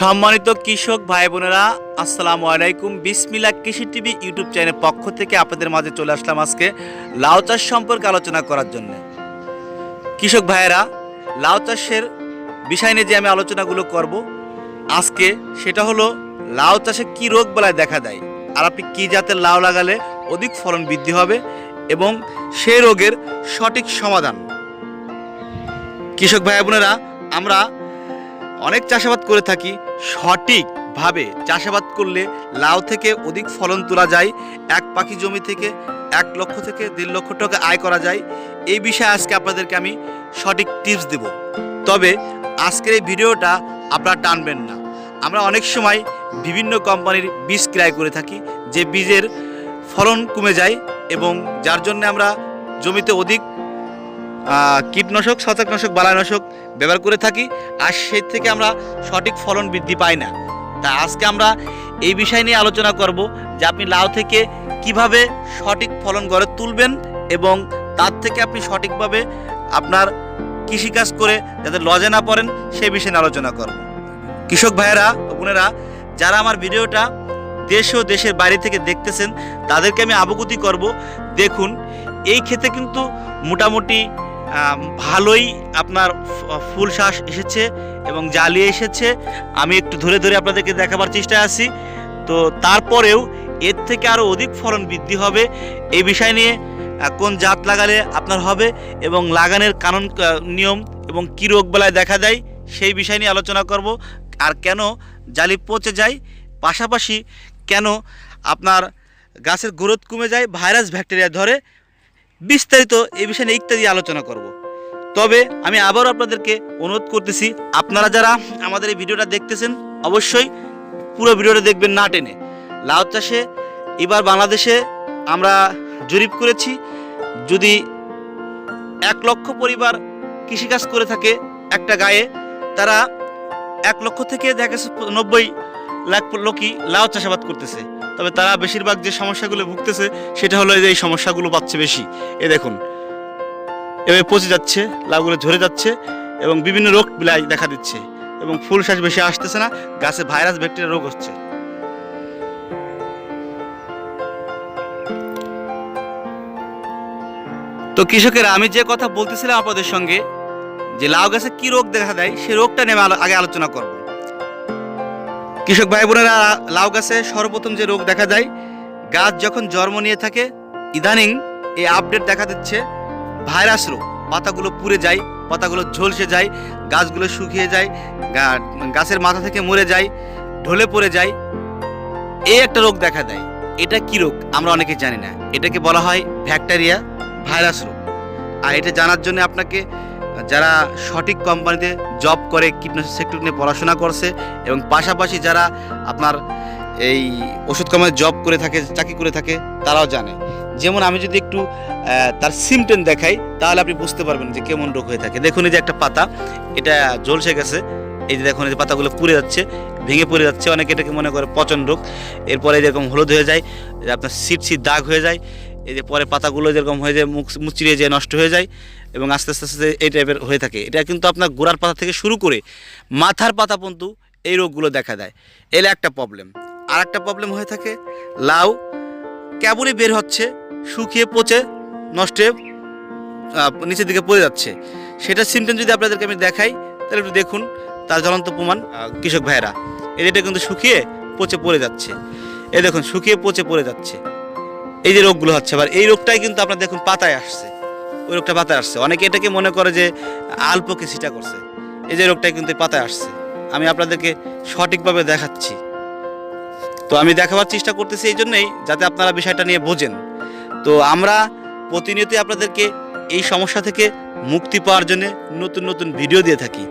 সম্মানিত কৃষক ভাই বোনেরা আসসালামু আলাইকুম। বিসমিল্লা কৃষি টিভি ইউটিউব চ্যানেলের পক্ষ থেকে আপনাদের মাঝে চলে আসলাম আজকে লাউ চাষ সম্পর্কে আলোচনা করার জন্য। কৃষক ভাইয়েরা, লাউ চাষের বিষয় নিয়ে যে আমি আলোচনাগুলো করব, আজকে সেটা হলো লাউ চাষে কী রোগ বেলায় দেখা দেয়, আর আপনি কী জাতের লাউ লাগালে অধিক ফলন বৃদ্ধি হবে এবং সেই রোগের সঠিক সমাধান। কৃষক ভাই বোনেরা আমরা অনেক চাষাবাদ করে থাকি সঠিকভাবে চাষাবাদ করলে লাউ থেকে অধিক ফলন তোলা যায়, এক পাখি জমি থেকে এক লক্ষ থেকে দেড় লক্ষ টাকা আয় করা যায়। এই বিষয়ে আজকে আপনাদেরকে আমি সঠিক টিপস দেব। তবে আজকের এই ভিডিওটা আপনারা টানবেন না। আমরা অনেক সময় বিভিন্ন কোম্পানির বীজ ক্রয় করে থাকি, যে বীজের ফলন কমে যায় এবং যার জন্য আমরা জমিতে অধিক কীটনাশক ছত্রাকনাশক বালানাশক ব্যবহার করে থাকি, আর সেই থেকে আমরা সঠিক ফলন বৃদ্ধি পাই না। তা আজকে আমরা এই বিষয় নিয়ে আলোচনা করব যে আপনি লাউ থেকে কীভাবে সঠিক ফলন গড়ে তুলবেন এবং তার থেকে আপনি সঠিকভাবে আপনার কৃষিকাজ করে যাতে লজে না পড়েন সেই বিষয়ে আলোচনা করব। কৃষক ভাইয়েরা বোনেরা, যারা আমার ভিডিওটা দেশ ও দেশের বাইরে থেকে দেখতেছেন, তাদেরকে আমি অবগতি করব। দেখুন, এই ক্ষেত্রে কিন্তু মোটামুটি ভালোই আপনার ফুল শ্বাস এসেছে এবং জ্বালিয়ে এসেছে। আমি একটু ধরে ধরে আপনাদেরকে দেখাবার চেষ্টায় আছি। তো তারপরেও এর থেকে আরও অধিক ফলন বৃদ্ধি হবে এই বিষয় নিয়ে কোন জাত লাগালে আপনার হবে এবং লাগানোর কানুন নিয়ম এবং কী রোগ বেলায় দেখা দেয় সেই বিষয় নিয়ে আলোচনা করব। আর কেন জালি পচে যায়, পাশাপাশি কেন আপনার গাছের গ্রোথ কমে যায়, ভাইরাস ব্যাকটেরিয়া ধরে বিস্তারিত এই বিষয় নিয়ে ইত্যাদি আলোচনা করব। তবে আমি আবারও আপনাদেরকে অনুরোধ করতেছি, আপনারা যারা আমাদের এই ভিডিওটা দেখতেছেন, অবশ্যই পুরো ভিডিওটা দেখবেন না টেনে। লাউ চাষে এবার বাংলাদেশে আমরা জরিপ করেছি, যদি এক লক্ষ পরিবার কৃষিকাজ করে থাকে একটা গায়ে, তারা এক লক্ষ থেকে দেখা গেছে নব্বই লাখ লোকই লাউ চাষাবাদ করতেছে। তবে তারা বেশিরভাগ যে সমস্যাগুলো ভুগতেছে, সেটা হলো এই যে এই সমস্যাগুলো পাচ্ছে বেশি। এ দেখুন, এভাবে পচে যাচ্ছে, লাউগুলো ঝরে যাচ্ছে এবং বিভিন্ন রোগ বিলাই দেখা দিচ্ছে এবং ফুল শ্বাস বেশি আসতেছে না, গাছে ভাইরাস, ব্যাকটেরিয়া রোগ হচ্ছে। তো কৃষকেরা, আমি যে কথা বলতেছিলাম আপনাদের সঙ্গে, যে লাউ গাছে কি রোগ দেখা দেয় সেই রোগটা নিয়ে আগে আলোচনা করব। কৃষক ভাই বোনেরা লাউ গাছে সর্বপ্রথম যে রোগ দেখা দেয় গাছ যখন জন্ম নিয়ে থাকে, ইদানিং এই আপডেট দেখা দিচ্ছে ভাইরাস রোগ। পাতাগুলো পুড়ে যায়, পাতাগুলো ঝলসে যায়, গাছগুলো শুকিয়ে যায় গাছের মাথা থেকে মরে যায়, ঢলে পড়ে যায়। এই একটা রোগ দেখা দেয়। এটা কি রোগ? আমরা অনেকে জানি না। এটাকে বলা হয় ব্যাকটেরিয়া ভাইরাস রোগ। আর এটা জানার জন্য আপনাকে যারা সঠিক কোম্পানিতে জব করে কীটনাশক সেক্টর নিয়ে পড়াশোনা করছে এবং পাশাপাশি যারা আপনার এই ওষুধ কোম্পানি জব করে থাকে, চাকরি করে থাকে, তারাও জানে। যেমন আমি যদি একটু তার সিমটেম দেখাই, তাহলে আপনি বুঝতে পারবেন যে কেমন রোগ হয়ে থাকে। দেখুন এই যে একটা পাতা, এটা ঝলসে গেছে। এই যে দেখুন, এই যে পাতাগুলো পুড়ে যাচ্ছে, ভেঙে পড়ে যাচ্ছে। অনেকে এটাকে মনে করে পচন রোগ। এরপরে যেরকম হলুদ হয়ে যায়, আপনার সিট সিট দাগ হয়ে যায়। এই যে পরে পাতাগুলো যেরকম হয়ে যায়, মুখ মুচড়িয়ে যায়, নষ্ট হয়ে যায়। এবং আস্তে আস্তে আস্তে এই টাইপের হয়ে থাকে। এটা কিন্তু আপনার গোড়ার পাতা থেকে শুরু করে মাথার পাতা পর্যন্ত এই রোগগুলো দেখা দেয়। এলে একটা প্রবলেম আর একটা প্রবলেম হয়ে থাকে, লাউ কেবলই বের হচ্ছে, শুকিয়ে পচে, নষ্ট নিচের দিকে পড়ে যাচ্ছে। সেটা সিমটম যদি আপনাদেরকে আমি দেখাই, তাহলে একটু দেখুন, তার জ্বলন্ত প্রমাণ কৃষক ভাইয়েরা। এই যেটা কিন্তু শুকিয়ে পচে পড়ে যাচ্ছে। এই দেখুন, শুকিয়ে পচে পড়ে যাচ্ছে। এই যে রোগগুলো হচ্ছে আবার এই রোগটাই কিন্তু আপনার দেখুন পাতায় আসছে। ওই রোগটা পাতায় আসছে। অনেকে এটাকে মনে করে যে আলপোকে সিটা করছে। এই যে রোগটাই কিন্তু পাতায় আসছে। আমি আপনাদেরকে সঠিকভাবে দেখাচ্ছি। তো আমি দেখাবার চেষ্টা করতেছি এই জন্যই, যাতে আপনারা বিষয়টা নিয়ে বোঝেন। তো আমরা প্রতিনিয়তই আপনাদেরকে এই সমস্যা থেকে মুক্তি পাওয়ার জন্য নতুন নতুন ভিডিও দিয়ে থাকি।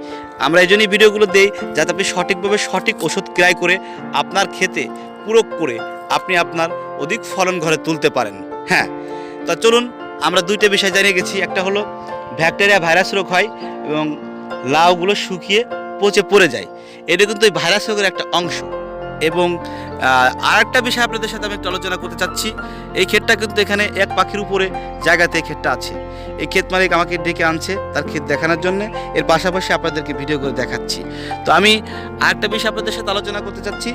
আমরা এই জন্যই ভিডিওগুলো দেই, যাতে আপনি সঠিকভাবে সঠিক ওষুধ ক্রয় করে আপনার খেতে প্রয়োগ করে আপনি আপনার অধিক ফলন ঘরে তুলতে পারেন। হ্যাঁ তা চলুন আমরা দুইটা বিষয় জানিয়ে গেছি। একটা হলো ব্যাকটেরিয়া ভাইরাস রোগ হয় এবং লাউগুলো শুকিয়ে পচে পড়ে যায়। এটা কিন্তু এই ভাইরাস রোগের একটা অংশ। এবং আহ, আরেকটা বিষয় আপনাদের সাথে আমি একটু আলোচনা করতে চাচ্ছি। এই ক্ষেতটা কিন্তু এখানে এক পাখির উপরে জায়গাতে ক্ষেতটা আছে। এই ক্ষেত মালিক আমাকে ডেকে আনছে তার ক্ষেত দেখানোর জন্য। এর পাশাপাশি আপনাদেরকে ভিডিও করে দেখাচ্ছি। তো আমি আরেকটা বিষয় আপনাদের সাথে আলোচনা করতে চাচ্ছি।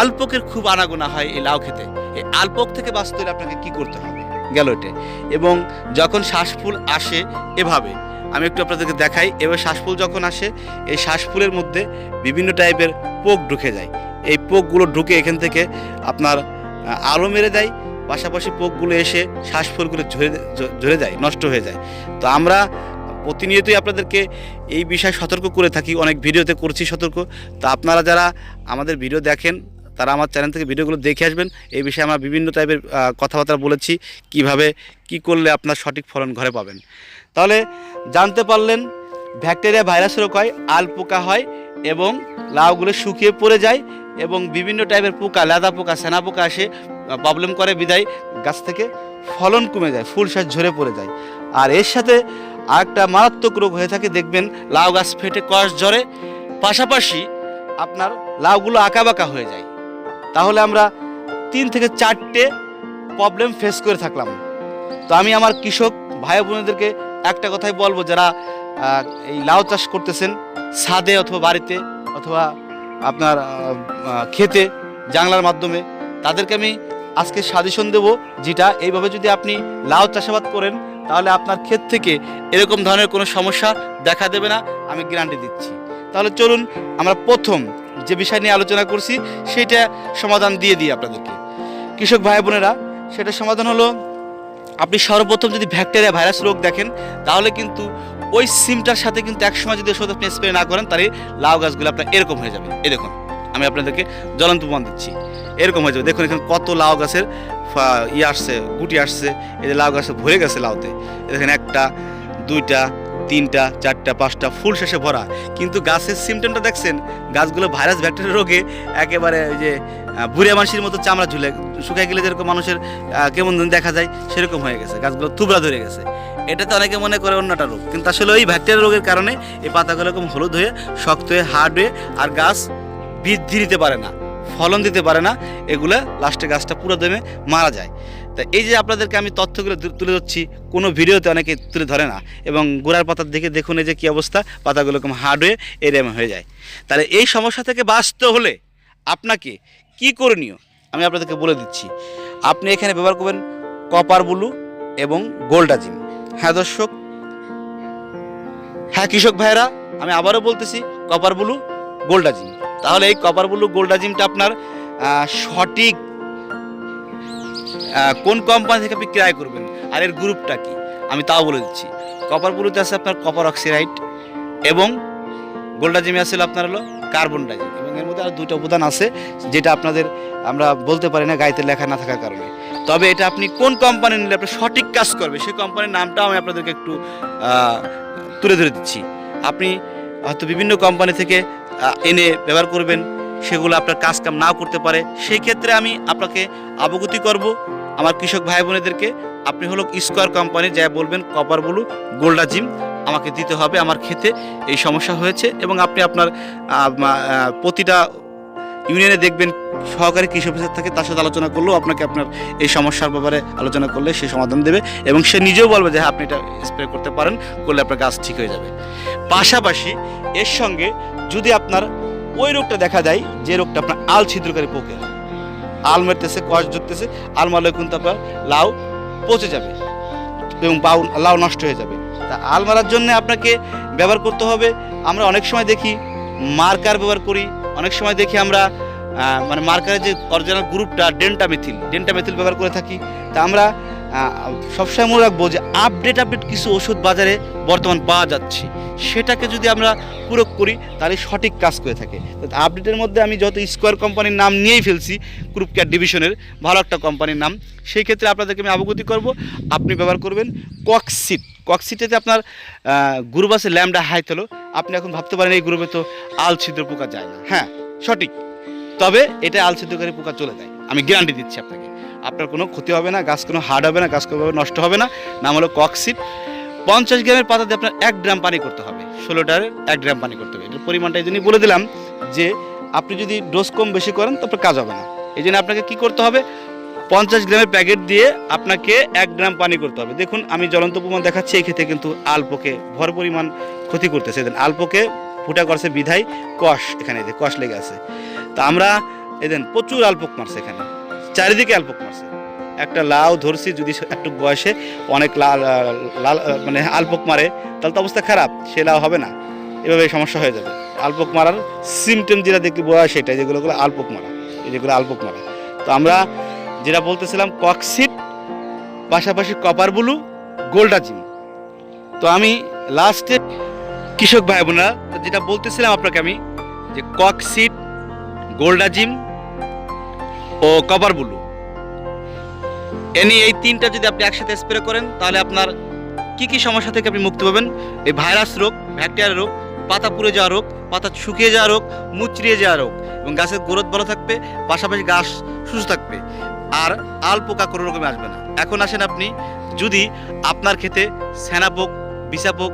আলপকের খুব আনাগোনা হয় এই লাউ খেতে এই আলপক থেকে বাঁচতে হলে আপনাকে কি করতে হবে? গেল এটে। এবং যখন শ্বাসফুল আসে এভাবে, আমি একটু আপনাদেরকে দেখাই, এবার শ্বাসফুল যখন আসে, এই শ্বাসফুলের মধ্যে বিভিন্ন টাইপের পোক ঢুকে যায়। এই পোকগুলো ঢুকে এখান থেকে আপনার আলো মেরে দেয়, পাশাপাশি পোকগুলো এসে শ্বাসফুলগুলো ঝরে ঝরে যায়, নষ্ট হয়ে যায়। তো আমরা প্রতিনিয়তই আপনাদেরকে এই বিষয়ে সতর্ক করে থাকি, অনেক ভিডিওতে করছি সতর্ক। তো আপনারা যারা আমাদের ভিডিও দেখেন তারা আমার চ্যানেল থেকে ভিডিওগুলো দেখে আসবেন। এই বিষয়ে আমরা বিভিন্ন টাইপের কথাবার্তা বলেছি, কীভাবে, কি করলে আপনার সঠিক ফলন ঘরে পাবেন। তাহলে জানতে পারলেন ব্যাকটেরিয়া ভাইরাস রোগ হয় আল পোকা হয় এবং লাউগুলো শুকিয়ে পড়ে যায় এবং বিভিন্ন টাইপের পোকা, লেদা পোকা, সেনা পোকা আসে প্রবলেম করে বিদায়, গাছ থেকে ফলন কমে যায়, ফুল শ্বাস ঝরে পড়ে যায়। আর এর সাথে আরেকটা মারাত্মক রোগ হয়ে থাকে, দেখবেন লাউ গাছ ফেটে, কষ ঝরে, পাশাপাশি আপনার লাউগুলো আঁকাবাঁকা হয়ে যায়। তাহলে আমরা তিন থেকে চারটে প্রবলেম ফেস করে থাকলাম। তো আমি আমার কৃষক ভাই বোনেদেরকে একটা কথাই বলব, যারা এই লাউ চাষ করতেছেন, ছাদে অথবা বাড়িতে অথবা আপনার ক্ষেতে, জানলার মাধ্যমে, তাদেরকে আমি আজকে সাজেশন দেব, যেটা এইভাবে যদি আপনি লাউ চাষাবাদ করেন, তাহলে আপনার ক্ষেত থেকে এরকম ধরনের কোনো সমস্যা দেখা দেবে না, আমি গ্যারান্টি দিচ্ছি। তাহলে চলুন, আমরা প্রথম যে বিষয় নিয়ে আলোচনা করছি সেটা সমাধান দিয়ে দিই আপনাদেরকে। কৃষক ভাই বোনেরা, সেটা সমাধান হলো, আপনি সর্বপ্রথম যদি ব্যাকটেরিয়া ভাইরাস রোগ দেখেন, তাহলে কিন্তু ওই সিমটার সাথে কিন্তু একসময় যদি ওষুধ আপনি স্প্রে না করেন, তাহলে লাউ গাছগুলো আপনার এরকম হয়ে যাবে। এই দেখুন, আমি আপনাদেরকে জ্বলন্ত প্রমাণ দিচ্ছি। এরকম হয়ে যাবে। দেখুন, এখানে কত লাউ গাছের ইয়ে আসছে, গুটি আসছে। এই যে লাউ গাছে ভরে গেছে লাউতে। দেখেন একটা, দুইটা তিনটা, চারটা, পাঁচটা, ফুল শেষে ভরা। কিন্তু গাছের সিমটমটা দেখছেন? গাছগুলো ভাইরাস ব্যাকটেরিয়া রোগে একেবারে ওই যে বুড়িয়া মানুষের মতো চামড়া ঝুলে। শুকায় গেলে যেরকম মানুষের কেমন দেখা যায়, সেরকম হয়ে গেছে। গাছগুলো তুবড়া ধরে গেছে। এটাতে অনেকে মনে করে অন্যটা রোগ। কিন্তু আসলে ওই ব্যাকটেরিয়া রোগের কারণে এই পাতাগুলো এরকম হলুদ হয়ে, শক্ত হয়ে হার্ড হয়ে আর গাছ বৃদ্ধি নিতে পারে না, ফলন দিতে পারে না। এগুলো লাস্টে গাছটা পুরো দমে মারা যায়। তা এই যে আপনাদেরকে আমি তথ্যগুলো তুলে ধরছি, কোনো ভিডিওতে অনেকে তুলে ধরে না এবং গোড়ার পাতার দিকে দেখুন এই যে কী অবস্থা, পাতাগুলো এরকম হার্ড হয়ে এরম হয়ে যায়। তাহলে এই সমস্যা থেকে বাঁচতে হলে আপনাকে কি করণীয়? আমি আপনাদেরকে বলে দিচ্ছি, আপনি এখানে ব্যবহার করবেন কপার ব্লু এবং গোল্ডাজিম হ্যাঁ দর্শক হ্যাঁ কৃষক ভাইয়েরা, আমি আবারও বলতেছি কপার ব্লু গোল্ডাজিম তাহলে এই কপার ব্লু গোল্ডাজিমটা আপনার সঠিক কোন কোম্পানি থেকে আপনি ক্রয় করবেন আর এর গ্রুপটা কি? আমি তাও বলে দিচ্ছি। কপার ব্লুতে আছে আপনার কপার অক্সিডাইড এবং গোল্ডাজিমে আছে হলো আপনার হলো কার্বন ডাইজিম এবং এর মধ্যে আরও দুটো উপাদান আছে যেটা আপনাদের আমরা বলতে পারি না গাইতে লেখা না থাকার কারণে। তবে এটা আপনি কোন কোম্পানি নিলে আপনি সঠিক কাজ করবে সেই কোম্পানির নামটাও আমি আপনাদেরকে একটু তুলে ধরে দিচ্ছি। আপনি হয়তো বিভিন্ন কোম্পানি থেকে এনে ব্যবহার করবেন, সেগুলো আপনার কাজ কাম নাও করতে পারে। সেই ক্ষেত্রে আমি আপনাকে অবগতি করব। আমার কৃষক ভাই বোনেদেরকে, আপনি হলো স্কোয়ার কোম্পানি যা বলবেন কপার ব্লু গোল্ডা জিম আমাকে দিতে হবে আমার খেতে, এই সমস্যা হয়েছে এবং আপনি আপনার প্রতিটা ইউনিয়নে দেখবেন সহকারী কৃষি অফিসার থাকে, তার সাথে আলোচনা করলেও আপনাকে আপনার এই সমস্যার ব্যাপারে আলোচনা করলে সে সমাধান দেবে এবং সে নিজেও বলবে যে হ্যাঁ আপনি এটা স্প্রে করতে পারেন, করলে আপনার গাছ ঠিক হয়ে যাবে। পাশাপাশি এর সঙ্গে যদি আপনার ওই রোগটা দেখা যায় যে রোগটা আপনার আল ছিদ্রকারী পোকের আল মারতেছে কষ ধরতেছে, আল মারলে কিন্তু আপনার লাউ পচে যাবে এবং বাউ লাউ নষ্ট হয়ে যাবে। তা আল মারার জন্য আপনাকে ব্যবহার করতে হবে, আমরা অনেক সময় দেখি মার্কার ব্যবহার করি, অনেক সময় দেখি আমরা মানে মার্কারের যে অরিজিনাল গ্রুপটা ডেন্টামেথিল ডেন্টামেথিল ব্যবহার করে থাকি। তা আমরা সবসময় মনে রাখব যে আপডেট আপডেট কিছু ওষুধ বাজারে বর্তমান পাওয়া যাচ্ছে। সেটাকে যদি আমরা প্রয়োগ করি, তাহলে সঠিক কাজ করে থাকে। আপডেটের মধ্যে আমি যত স্কোয়ার কোম্পানির নাম নিয়েই ফেলছি গ্রুপ কেয়ার ডিভিশনের ভালো একটা কোম্পানির নাম, সেই ক্ষেত্রে আপনাদেরকে আমি অবগতি করব। আপনি ব্যবহার করবেন কক্সিট কক্সিটেতে আপনার গ্রুপ আছে ল্যামডা হাইথেলো আপনি এখন ভাবতে পারেন এই গ্রুপে তো আল ছিদ্র পোকা যায় না। হ্যাঁ সঠিক। তবে এটা আল ছিদ্রকারী পোকা চলে যায়। আমি গ্যারান্টি দিচ্ছি আপনাকে। আপনার কোনো ক্ষতি হবে না, গাছ কোনো হার্ড হবে না, গাছ কোনো নষ্ট হবে না। নাম হলো কক্সিট পঞ্চাশ গ্রামের পাতাতে আপনার এক গ্রাম পানি করতে হবে ষোলোটার এক গ্রাম পানি করতে হবে। এটার পরিমাণটা এই বলে দিলাম যে, আপনি যদি ডোজ কম বেশি করেন, তারপর কাজ হবে না। এই জন্য আপনাকে কি করতে হবে? পঞ্চাশ গ্রামের প্যাকেট দিয়ে আপনাকে এক গ্রাম পানি করতে হবে। দেখুন, আমি জ্বলন্ত প্রমাণ দেখাচ্ছি, এই ক্ষেত্রে কিন্তু আলপোকে ভর পরিমাণ ক্ষতি করতেছে। দেন, আলপোকে ফুটা করছে বিধায় কষ, এখানে কষ লেগে আছে। তা আমরা এদেন প্রচুর আলপোক মারছে এখানে। চারিদিকে আলপোক মারছে। একটা লাউ ধরছি, যদি একটু বয়সে অনেক লাল লাল মানে আলপোক মারে, তাহলে তো অবস্থা খারাপ, সে লাউ হবে না। এভাবে সমস্যা হয়ে যাবে। আলপোক মারার সিমটম যেটা দেখতে বয়স সেটা যেগুলো গুলো আলপোক মারা। এই যেগুলো আলপোক মারা। তো আমরা যেটা বলতেছিলাম, ককসিট, পাশাপাশি কপার ব্লু গোল্ডাজিম তো আমি লাস্টে কৃষক ভাই বোনেরা যেটা বলতেছিলাম আপনাকে আমি, যে ককসিট গোল্ডাজিম ও কপার ব্লু। এনি এই তিনটা যদি আপনি একসাথে স্প্রে করেন, তাহলে আপনার কি কি সমস্যা থেকে আপনি মুক্তি পাবেন? এই ভাইরাস রোগ, ব্যাকটেরিয়া রোগ, পাতা পুড়ে যাওয়া রোগ, পাতা শুকিয়ে যাওয়া রোগ, মুচড়িয়ে যাওয়া রোগ, এবং গাছের গ্রোথ ভালো থাকবে, পাশাপাশি গাছ সুস্থ থাকবে, আর আল পোকা কোনো রকমে আসবে না। এখন আসেন আপনি, যদি আপনার ক্ষেতে সেনাপোক বিষাপোক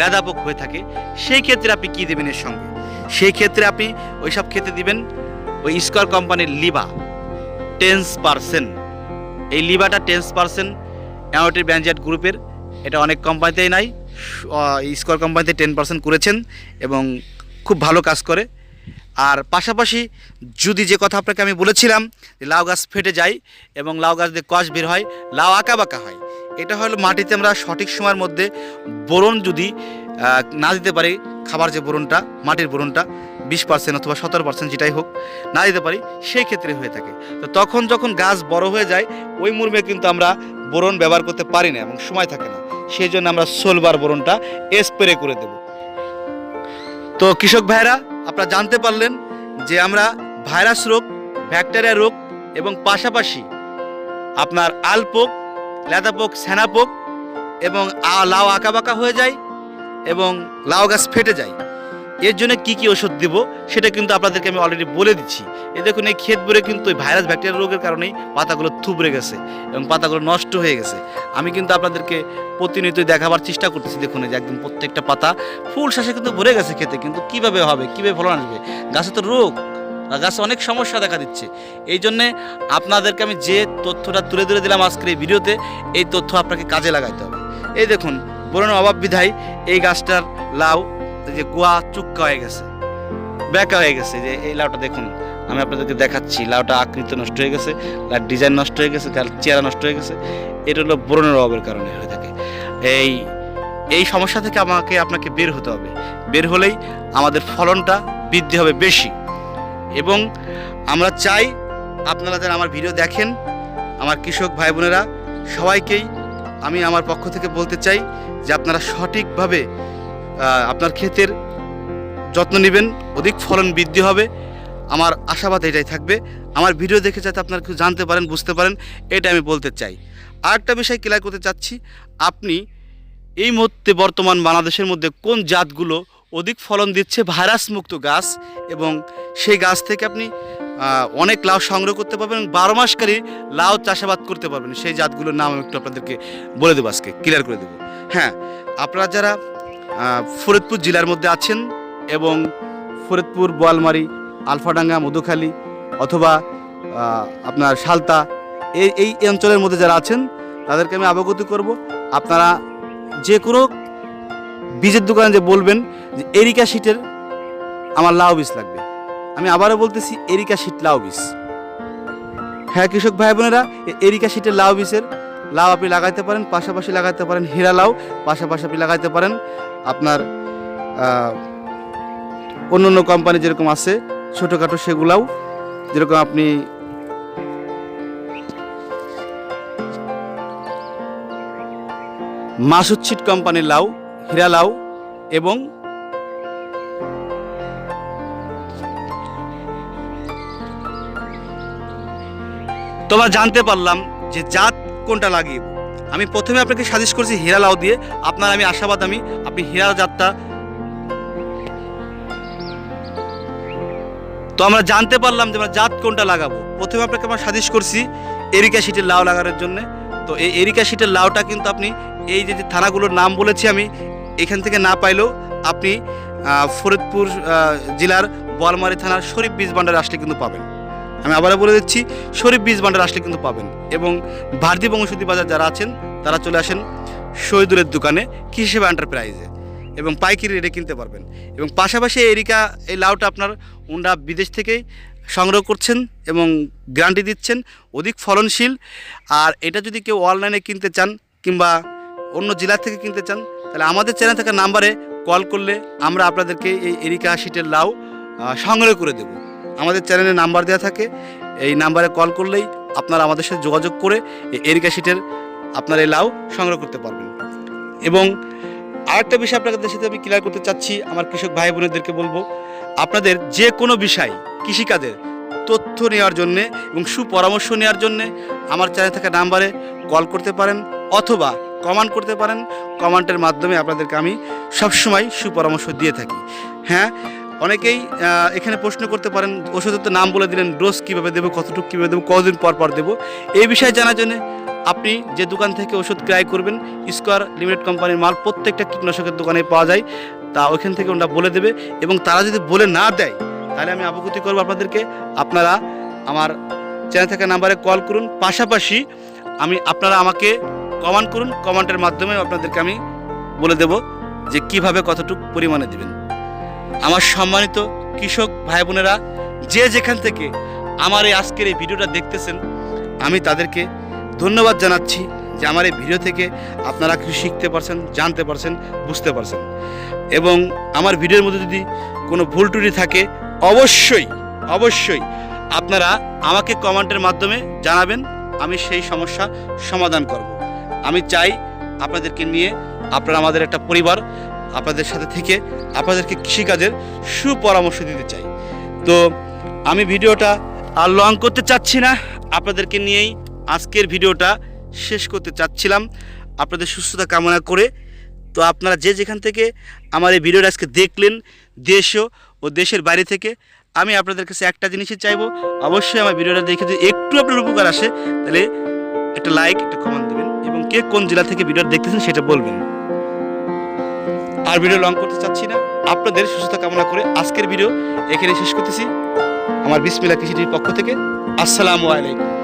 লেদাপোক হয়ে থাকে, সেই ক্ষেত্রে আপনি কী দেবেন এর সঙ্গে? সেই ক্ষেত্রে আপনি ওই সব ক্ষেত্রে দিবেন ওই স্কোয়ার কোম্পানির লিবা। টেন্স পার্সেন্ট এই লিবাটা টেন্স পার্সেন্ট অ্যানোটির ব্যানজেট গ্রুপের। এটা অনেক কোম্পানিতেই নাই স্কোয়ার কোম্পানিতে টেন পার্সেন্ট করেছেন এবং খুব ভালো কাজ করে। আর পাশাপাশি যদি যে কথা আপনাকে আমি বলেছিলাম যে লাউ গাছ ফেটে যায় এবং লাউ গাছ দিয়ে কষ বের হয়, লাউ আঁকা বাঁকা হয়, এটা হলো মাটিতে আমরা সঠিক সময়ের মধ্যে বোরন যদি না দিতে পারি, খাবার যে বোরনটা, মাটির বোরনটা বিশ পার্সেন্ট অথবা সতেরো পার্সেন্ট যেটাই হোক না দিতে পারি, সেই ক্ষেত্রে হয়ে থাকে। তো তখন যখন গাছ বড় হয়ে যায়, ওই মুরমে কিন্তু আমরা বোরন ব্যবহার করতে পারি না এবং সময় থাকে না। সেই জন্য আমরা সোলবার বোরনটা স্প্রে করে দেব। তো কৃষক ভাইরা আপনারা জানতে পারলেন যে আমরা ভাইরাস রোগ, ব্যাকটেরিয়া রোগ এবং পাশাপাশি আপনার আলপোক, লেদাপোক সেনাপোক এবং লাউ আঁকাবাঁকা হয়ে যায় এবং লাউ গাছ ফেটে যায়। এর জন্য কি কি ওষুধ দিব সেটা কিন্তু আপনাদেরকে আমি অলরেডি বলে দিচ্ছি। এ দেখুন, এই ক্ষেত ভরে কিন্তু ওই ভাইরাস ব্যাকটেরিয়া রোগের কারণেই পাতাগুলো থুবড়ে গেছে এবং পাতাগুলো নষ্ট হয়ে গেছে। আমি কিন্তু আপনাদেরকে প্রতিনিয়তই দেখাবার চেষ্টা করতেছি, দেখুন যে একদম প্রত্যেকটা পাতা ফুল শ্বাসে কিন্তু ভরে গেছে খেতে। কিন্তু কীভাবে হবে, কীভাবে ফলন আসবে? গাছে তো রোগ গাছে অনেক সমস্যা দেখা দিচ্ছে। এই জন্যে আপনাদেরকে আমি যে তথ্যটা তুলে ধরে দিলাম আজকের এই ভিডিওতে, এই তথ্য আপনাকে কাজে লাগাইতে হবে। এই দেখুন বোরনের অভাব বিধায় এই গাছটার লাউ যে গোয়া চুক্কা হয়ে গেছে, বেঁকা হয়ে গেছে যে এই লাউটা দেখুন, আমি আপনাদেরকে দেখাচ্ছি, লাউটা আকৃতি নষ্ট হয়ে গেছে, লাউর ডিজাইন নষ্ট হয়ে গেছে তার চেহারা নষ্ট হয়ে গেছে, এটা হলো বোরনের অভাবের কারণে হয়ে থাকে। এই এই সমস্যা থেকে আমাকে, আপনাকে বের হতে হবে। বের হলেই আমাদের ফলনটা বৃদ্ধি হবে বেশি। এবং আমরা চাই আপনারা যারা আমার ভিডিও দেখেন, আমার কৃষক ভাই বোনেরা, সবাইকেই আমি আমার পক্ষ থেকে বলতে চাই যে আপনারা সঠিকভাবে আপনার ক্ষেতের যত্ন নেবেন, অধিক ফলন বৃদ্ধি হবে। আমার আশাবাদ এটাই থাকবে। আমার ভিডিও দেখে যাতে আপনার কিছু জানতে পারেন, বুঝতে পারেন, এটা আমি বলতে চাই। আরেকটা বিষয় ক্লিয়ার করতে চাচ্ছি, আপনি এই মুহূর্তে বর্তমান বাংলাদেশের মধ্যে কোন জাতগুলো অধিক ফলন দিচ্ছে? ভাইরাস মুক্ত গাছ এবং সেই গাছ থেকে আপনি অনেক লাউ সংগ্রহ করতে পারবেন বারো মাসকারী লাউ চাষাবাদ করতে পারবেন। সেই জাতগুলোর নাম একটু আপনাদেরকে বলে দেবো আজকে ক্লিয়ার করে দেবো। হ্যাঁ আপনারা যারা ফরিদপুর জেলার মধ্যে আছেন এবং ফরিদপুর, বোয়ালমারি, আলফাডাঙ্গা, মধুখালী অথবা আপনার সালতা এই এই অঞ্চলের মধ্যে যারা আছেন, তাদেরকে আমি অবগত করব। আপনারা যে কোনো বীজের দোকানে যে বলবেন যে, এরিকা শিটের আমার লাউ বীজ লাগবে। আমি আবারও বলতেছি, এরিকা শিট লাউ বীজ। হ্যাঁ কৃষক ভাই বোনেরা এরিকা শিটের লাউ বীজের লাউ আপনি লাগাইতে পারেন, পাশাপাশি লাগাইতে পারেন হীরা লাউ, পাশাপাশি আপনি লাগাইতে পারেন আপনার অন্য অন্য কোম্পানি যেরকম আছে, ছোটোখাটো সেগুলাও যেরকম আপনি মাসুচ্ছিট কোম্পানির লাউ, হীরা লাউ এবং তোমরা জানতে পারলাম যে জাত কোনটা লাগিয়ে? আমি প্রথমে আপনাকে সাজেস্ট করছি হীরা লাউ দিয়ে। আপনার আমি আশাবাদ আমি, আপনি হীরা জাতটা। তো আমরা জানতে পারলাম যে আমরা জাত কোনটা লাগাবো। প্রথমে আপনাকে আমরা সাজেস্ট করছি এরিকা শীটের লাউ লাগানোর জন্য। তো এই এরিকা শীটের লাউটা কিন্তু আপনি এই যে থানাগুলোর নাম বলেছি আমি, এখান থেকে না পাইলেও আপনি ফরিদপুর জেলার বলমারি থানার শরীফ বীজ ভান্ডারে আসলে কিন্তু পাবেন। আমি আবারও বলে দিচ্ছি, শরীফ বীজ ভান্ডার আসলে কিন্তু পাবেন। এবং ভারতী বংশী বাজার যারা আছেন, তারা চলে আসেন শহীদুলের দোকানে কৃষি সেবা এন্টারপ্রাইজে এবং পাইকারি রেটে কিনতে পারবেন। এবং পাশাপাশি এরিকা, এই লাউটা আপনার উন্ডা বিদেশ থেকেই সংগ্রহ করছেন এবং গ্যারান্টি দিচ্ছেন, অধিক ফলনশীল। আর এটা যদি কেউ অনলাইনে কিনতে চান কিংবা অন্য জেলা থেকে কিনতে চান, তাহলে আমাদের চ্যানেল থাকা নাম্বারে কল করলে আমরা আপনাদেরকে এই এরিকা শিটের লাউ সংগ্রহ করে দেব। আমাদের চ্যানেলে নাম্বার দেওয়া থাকে। এই নাম্বারে কল করলেই আপনারা আমাদের সাথে যোগাযোগ করে এরিকা শিটের আপনার এই লাউ সংগ্রহ করতে পারবেন। এবং আরেকটা বিষয় আপনাদের সাথে আমি ক্লিয়ার করতে চাচ্ছি, আমার কৃষক ভাই বোনেদেরকে বলব, আপনাদের যে কোনো বিষয়, কৃষিকাজের তথ্য নেওয়ার জন্যে এবং সুপরামর্শ নেওয়ার জন্যে আমার চ্যানেল থাকা নাম্বারে কল করতে পারেন অথবা কমান্ড করতে পারেন। কমেন্টের মাধ্যমে আপনাদেরকে আমি সবসময় সুপরামর্শ দিয়ে থাকি। হ্যাঁ অনেকেই এখানে প্রশ্ন করতে পারেন, ওষুধের তো নাম বলে দিলেন ডোজ কীভাবে দেবো, কতটুকু কীভাবে দেবো, কতদিন পর পর দেবো। এই বিষয়ে জানার জন্য আপনি যে দোকান থেকে ওষুধ ক্রয় করবেন স্কোয়ার লিমিটেড কোম্পানির মাল প্রত্যেকটা কীটনাশকের দোকানে পাওয়া যায়, তা ওইখান থেকে ওরা বলে দেবে এবং তারা যদি বলে না দেয়, তাহলে আমি অবগতি করব আপনাদেরকে। আপনারা আমার চ্যানেল থাকা নাম্বারে কল করুন, পাশাপাশি আমি, আপনারা আমাকে কমেন্ট করুন কমেন্টের মাধ্যমে আপনাদেরকে আমি বলে দেব যে কীভাবে কতটুকু পরিমাণে দিবেন। আমার সম্মানিত কৃষক ভাই বোনেরা যে যেখান থেকে আমার এই আজকের এই ভিডিওটা দেখতেছেন, আমি তাদেরকে ধন্যবাদ জানাচ্ছি যে আমার এই ভিডিও থেকে আপনারা কিছু শিখতে পারছেন, জানতে পারছেন, বুঝতে পারছেন। এবং আমার ভিডিওর মধ্যে যদি কোনো ভুল ত্রুটি থাকে, অবশ্যই অবশ্যই আপনারা আমাকে কমেন্টের মাধ্যমে জানাবেন, আমি সেই সমস্যা সমাধান করব। আমি চাই আপনাদেরকে নিয়ে, আপনারা আমাদের একটা পরিবার আপনাদের সাথে থেকে আপনাদেরকে কৃষিকাজের সুপরামর্শ দিতে চাই। তো আমি ভিডিওটা আর লং করতে চাচ্ছি না। আপনাদেরকে নিয়েই আজকের ভিডিওটা শেষ করতে চাচ্ছিলাম। আপনাদের সুস্থতা কামনা করে। তো আপনারা যে যেখান থেকে আমার এই ভিডিওটা আজকে দেখলেন দেশও ও দেশের বাইরে থেকে, আমি আপনাদের কাছে একটা জিনিসই চাইব। অবশ্যই আমার ভিডিওটা দেখে যদি একটু আপনার উপকার আসে, তাহলে একটা লাইক একটা কমেন্ট দেবেন এবং কে কোন জেলা থেকে ভিডিওটা দেখতেছেন সেটা বলবেন। আর ভিডিও লং করতে চাচ্ছি না। আপনাদের সুস্থতা কামনা করে আজকের ভিডিও এখানে শেষ করতেছি। আমার বিসমিল্লা কৃষিটির পক্ষ থেকে আসসালামু আলাইকুম।